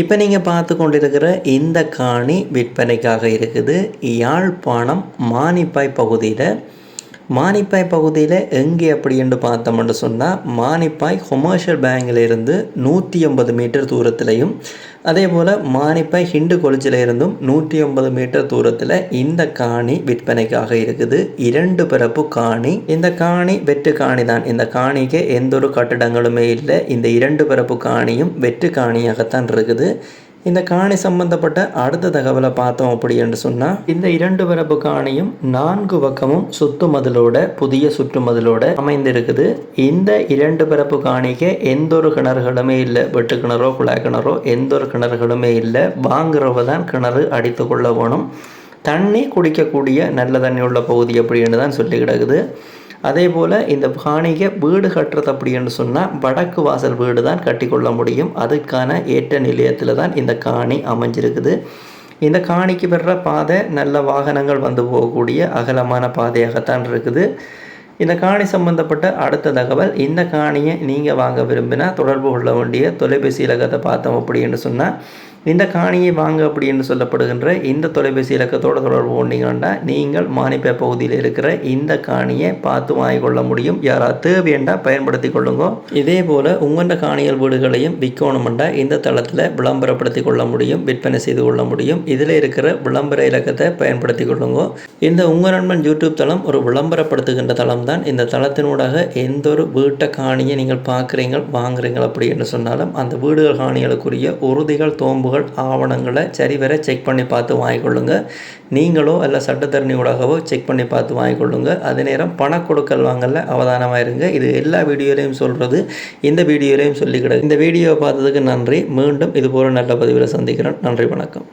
இப்போ நீங்கள் பார்த்து கொண்டிருக்கிற இந்த காணி விற்பனைக்காக இருக்குது. யாழ்ப்பாணம் மானிப்பாய் பகுதியில் மானிப்பாய் பகுதியில் எங்கே அப்படின்னு பார்த்தோம்னு சொன்னால் மானிப்பாய் கொமர்ஷியல் பேங்கிலிருந்து நூற்றி ஐம்பது மீட்டர் தூரத்துலையும் அதே போல் மானிப்பாய் ஹிண்டு கொலிச்சிலிருந்தும் நூற்றி ஐம்பது மீட்டர் தூரத்தில் இந்த காணி விற்பனைக்காக இருக்குது. இரண்டு பிறப்பு காணி. இந்த காணி வெற்று காணி தான். இந்த காணிக்கு எந்த ஒரு கட்டிடங்களுமே இல்லை. இந்த இரண்டு பிறப்பு காணியும் வெற்று காணியாகத்தான் இருக்குது. இந்த காணி சம்பந்தப்பட்ட அடுத்த தகவலை பார்த்தோம் அப்படி என்று சொன்னால் இந்த இரண்டு வரப்பு காணியும் நான்கு பக்கமும் சுத்துமதிலோட புதிய சுற்றுமதிலோட அமைந்திருக்குது. இந்த இரண்டு பரப்பு காணிக்கு எந்த ஒரு கிணறுகளுமே இல்லை. வெட்டு கிணறோ குழாய் கிணறோ எந்த ஒரு கிணறுகளுமே இல்லை. வாங்குறவ தான் கிணறு அடித்து கொள்ள வேணும். தண்ணி குடிக்கக்கூடிய நல்ல தண்ணி உள்ள பகுதி அப்படின்னு தான் சொல்லி கிடக்குது. அதே போல் இந்த பாணிகை வீடு கட்டுறது அப்படின்னு சொன்னால் வடக்கு வாசல் வீடு தான் கட்டிக்கொள்ள முடியும். அதுக்கான ஏற்ற நிலையத்தில் தான் இந்த காணி அமைஞ்சிருக்குது. இந்த காணிக்கு வர்ற பாதை நல்ல வாகனங்கள் வந்து போகக்கூடிய அகலமான பாதையாகத்தான் இருக்குது. இந்த காணி சம்பந்தப்பட்ட அடுத்த தகவல் இந்த காணியை நீங்கள் வாங்க விரும்பினா தொடர்பு கொள்ள வேண்டிய தொலைபேசி இலக்கத்தை பார்த்தோம் அப்படின்னு சொன்னால் இந்த காணியை வாங்க அப்படின்னு சொல்லப்படுகின்ற இந்த தொலைபேசி இலக்கத்தோடு தொடர்பு கொண்டீங்கன்னா நீங்கள் மானிப்பே பகுதியில் இருக்கிற இந்த காணியை பார்த்து வாங்கிக்கொள்ள முடியும். யாராவது தேவையண்டா பயன்படுத்தி கொள்ளுங்க. இதே போல் உங்களோட காணியல் வீடுகளையும் விற்கணுமெண்டா இந்த தளத்தில் விளம்பரப்படுத்தி கொள்ள முடியும் விற்பனை செய்து கொள்ள முடியும். இதில் இருக்கிற விளம்பர இலக்கத்தை பயன்படுத்தி கொள்ளுங்க. இந்த உங்கள் நண்பன் யூடியூப் தளம் ஒரு விளம்பரப்படுத்துகின்ற தளம் தான் இந்த தளத்தினூடாக எந்த ஒரு வீட்டை காணியை நீங்கள் பார்க்குறீங்க வாங்குறீங்க அப்படின்னு சொன்னாலும் அந்த வீடுகள் காணிகளுக்குரிய உறுதிகள் தோம்பு பதிவுகள் ஆவணங்களை சரிவர செக் பண்ணி பார்த்து வாங்கிக்கொள்ளுங்க. நீங்களோ அல்ல சட்டத்தரணி ஊடகவோ செக் பண்ணி பார்த்து வாங்கிக்கொள்ளுங்க. அதே நேரம் பண கொடுக்கல் வாங்கல அவதானமாக இருங்க. இது எல்லா வீடியோலையும் சொல்கிறது இந்த வீடியோலையும் சொல்லிக்கிட இந்த வீடியோவை பார்த்ததுக்கு நன்றி. மீண்டும் இதுபோல் நல்ல பதிவில் சந்திக்கிறேன். நன்றி வணக்கம்.